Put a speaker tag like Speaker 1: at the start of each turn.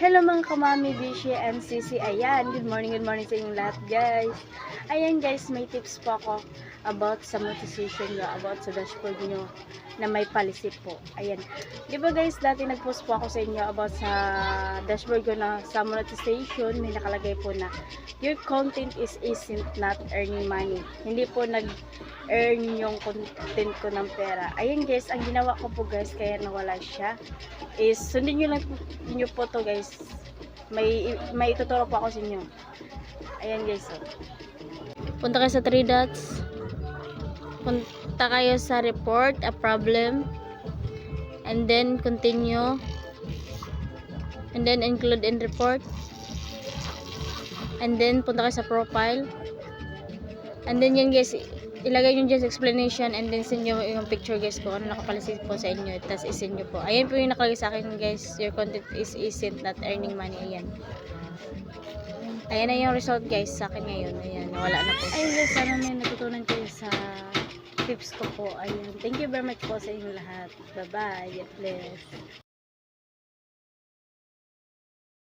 Speaker 1: Hello mga kamami, Bishi, and Sisi. Ayan, good morning, good morning sa inyong lahat guys. Ayan guys, may tips po ako about sa monetization nyo, about sa dashboard nyo na may policy po. Ayan. Di ba guys, dati nag-post po ako sa inyo about sa dashboard ko na sa monetization, may nakalagay po na your content is isn't not earning money. Hindi po nag-earn yung content ko ng pera. Ayan guys, ang ginawa ko po guys, kaya nawala siya, is sundin nyo lang nyo po to guys. May, may ituturo po ako sa inyo. Ayan guys. Oh. Punta kayo sa 3 dots. Punta kayo sa report a problem. And then continue. And then include in report. And then punta kayo sa profile. And then yan guys, ilagay nyo dyan sa explanation and then send nyo yung picture guys kung ano nakapalisit po sa inyo. Tapos isend nyo po. Ayan po yung nakalagay sa akin guys. Your content is isn't not earning money. Ayan. Ayan na yung result guys sa akin ngayon. Ayan, wala na po. Ayun guys, sana may natutunan kayo sa tips ko po. Ayun. Thank you very much po sa inyong lahat. Bye-bye. God bless.